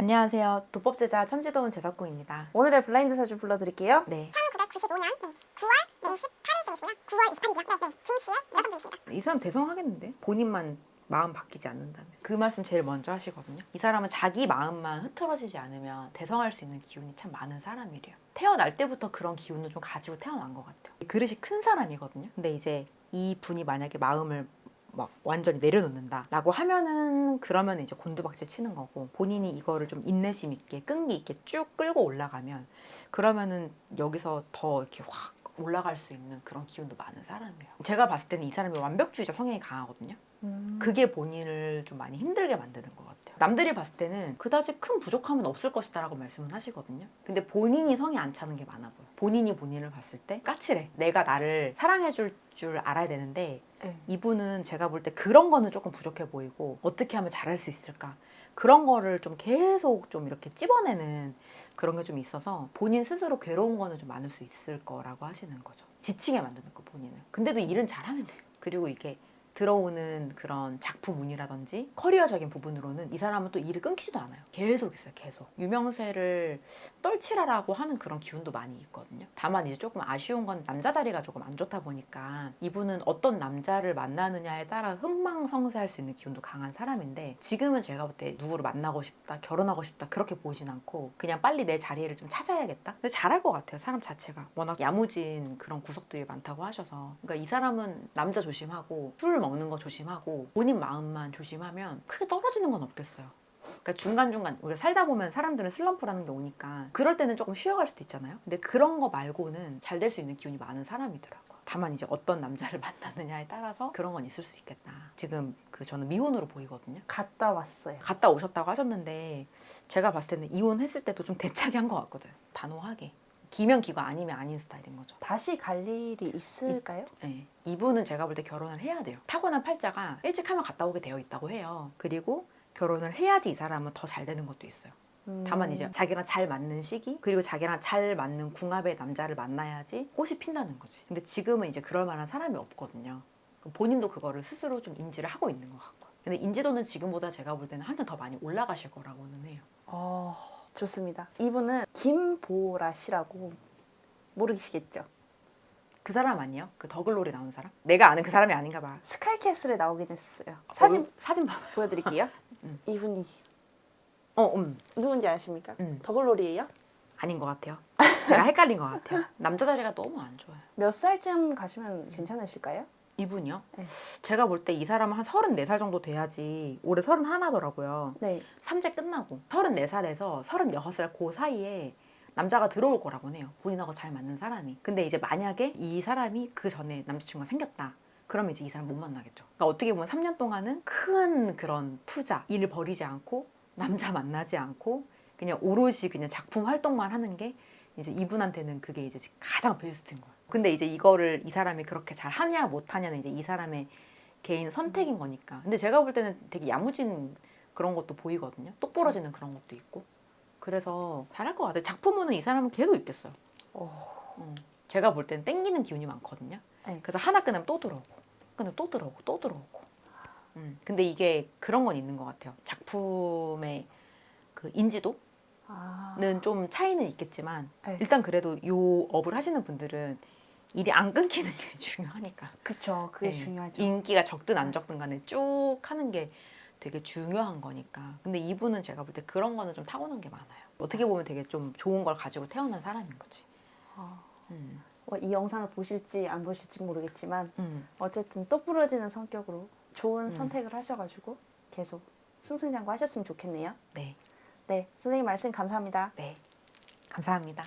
안녕하세요. 도법제자 천지도운 제석구입니다. 오늘의 블라인드 사주 불러드릴게요. 네. 1995년 네, 9월 네, 18일생이시고요. 9월 28일이요. 네, 중시에 여성분이십니다. 이 사람 대성하겠는데? 본인만 마음 바뀌지 않는다면. 그 말씀 제일 먼저 하시거든요. 이 사람은 자기 마음만 흐트러지지 않으면 대성할 수 있는 기운이 참 많은 사람이래요. 태어날 때부터 그런 기운을 좀 가지고 태어난 것 같아요. 그릇이 큰 사람이거든요. 근데 이제 이 분이 만약에 마음을 막 완전히 내려놓는다라고 하면은 그러면 이제 곤두박질 치는 거고 본인이 이거를 좀 인내심 있게 끈기 있게 쭉 끌고 올라가면 그러면은 여기서 더 이렇게 확 올라갈 수 있는 그런 기운도 많은 사람이에요. 제가 봤을 때는 이 사람이 완벽주의자 성향이 강하거든요. 음. 그게 본인을 좀 많이 힘들게 만드는 것 같아요. 남들이 봤을 때는 그다지 큰 부족함은 없을 것이다라고 말씀은 하시거든요. 근데 본인이 성이 안 차는 게 많아 보여. 본인이 본인을 봤을 때 까칠해. 내가 나를 사랑해줄 줄 알아야 되는데 네. 이분은 제가 볼 때 그런 거는 조금 부족해 보이고 어떻게 하면 잘할 수 있을까 그런 거를 좀 계속 좀 이렇게 찝어내는 그런 게 좀 있어서 본인 스스로 괴로운 거는 좀 많을 수 있을 거라고 하시는 거죠 지치게 만드는 거 본인을 근데도 일은 잘하는데 그리고 이게 들어오는 그런 작품운이라든지 커리어적인 부분으로는 이 사람은 또 일을 끊기지도 않아요. 계속 있어요, 계속. 유명세를 떨치라라고 하는 그런 기운도 많이 있거든요. 다만 이제 조금 아쉬운 건 남자 자리가 조금 안 좋다 보니까 이분은 어떤 남자를 만나느냐에 따라 흥망성쇠할 수 있는 기운도 강한 사람인데 지금은 제가 볼 때 누구를 만나고 싶다, 결혼하고 싶다 그렇게 보진 않고 그냥 빨리 내 자리를 좀 찾아야겠다. 근데 잘할 것 같아요, 사람 자체가. 워낙 야무진 그런 구석들이 많다고 하셔서. 그러니까 이 사람은 남자 조심하고 술 먹는 거 조심하고 본인 마음만 조심하면 크게 떨어지는 건 없겠어요. 그러니까 중간중간 우리가 살다 보면 사람들은 슬럼프라는 게 오니까 그럴 때는 조금 쉬어갈 수도 있잖아요. 근데 그런 거 말고는 잘 될 수 있는 기운이 많은 사람이더라고요. 다만 이제 어떤 남자를 만나느냐에 따라서 그런 건 있을 수 있겠다. 지금 그 저는 미혼으로 보이거든요. 갔다 왔어요. 갔다 오셨다고 하셨는데 제가 봤을 때는 이혼했을 때도 좀 대차게 한 것 같거든. 단호하게. 기면 기고 아니면 아닌 스타일인 거죠. 다시 갈 일이 있을까요? 네. 이분은 제가 볼 때 결혼을 해야 돼요. 타고난 팔자가 일찍 하면 갔다 오게 되어 있다고 해요. 그리고 결혼을 해야지 이 사람은 더 잘 되는 것도 있어요. 음. 다만 이제 자기랑 잘 맞는 시기 그리고 자기랑 잘 맞는 궁합의 남자를 만나야지 꽃이 핀다는 거지. 근데 지금은 이제 그럴 만한 사람이 없거든요. 본인도 그거를 스스로 좀 인지를 하고 있는 것 같고. 근데 인지도는 지금보다 제가 볼 때는 한참 더 많이 올라가실 거라고는 해요. 어, 좋습니다. 이분은 김보라 씨라고 모르시겠죠? 그 사람 아니에요? 그 더글로리 나온 사람? 내가 아는 그 사람이 아닌가 봐. 스카이캐슬에 나오긴 했어요. 사진 어, 사진 봐봐. 보여드릴게요. 음. 이분이 어, 음. 누군지 아십니까? 음. 더글로리예요? 아닌 것 같아요. 제가 헷갈린 것 같아요. 남자 자리가 너무 안 좋아요. 몇 살쯤 가시면 괜찮으실까요? 이분이요? 네. 제가 볼 때 이 사람은 한 34살 정도 돼야지 올해 31더라고요. 네. 삼재 끝나고 34살에서 36살 그 사이에 남자가 들어올 거라고 해요. 본인하고 잘 맞는 사람이. 근데 이제 만약에 이 사람이 그 전에 남자친구가 생겼다. 그러면 이제 이 사람 못 만나겠죠. 그러니까 어떻게 보면 3년 동안은 큰 그런 투자, 일을 버리지 않고 남자 만나지 않고 그냥 오롯이 그냥 작품 활동만 하는 게 이제 이분한테는 그게 이제 가장 베스트인 거예요. 근데 이제 이거를 이 사람이 그렇게 잘 하냐 못 하냐는 이제 이 사람의 개인 선택인 거니까. 근데 제가 볼 때는 되게 야무진 그런 것도 보이거든요. 똑 부러지는 그런 것도 있고. 그래서 잘할 것 같아요. 작품은 이 사람은 계속 있겠어요. 어, 음. 제가 볼 때는 땡기는 기운이 많거든요. 네. 그래서 하나 끊으면 또 들어오고, 끊으면 또 들어오고, 또 들어오고. 음. 근데 이게 그런 건 있는 것 같아요. 작품의 그 인지도는 아, 좀 차이는 있겠지만 네. 일단 그래도 요 업을 하시는 분들은 일이 안 끊기는 게 중요하니까. 그쵸. 그게 네. 중요하죠. 인기가 적든 안 적든 간에 쭉 하는 게 되게 중요한 거니까. 근데 이분은 제가 볼 때 그런 거는 좀 타고난 게 많아요. 어떻게 보면 되게 좀 좋은 걸 가지고 태어난 사람인 거지. 어, 음. 어, 이 영상을 보실지 안 보실지 모르겠지만 음. 어쨌든 똑 부러지는 성격으로 좋은 음. 선택을 하셔가지고 계속 승승장구 하셨으면 좋겠네요. 네. 네, 선생님 말씀 감사합니다. 네. 감사합니다.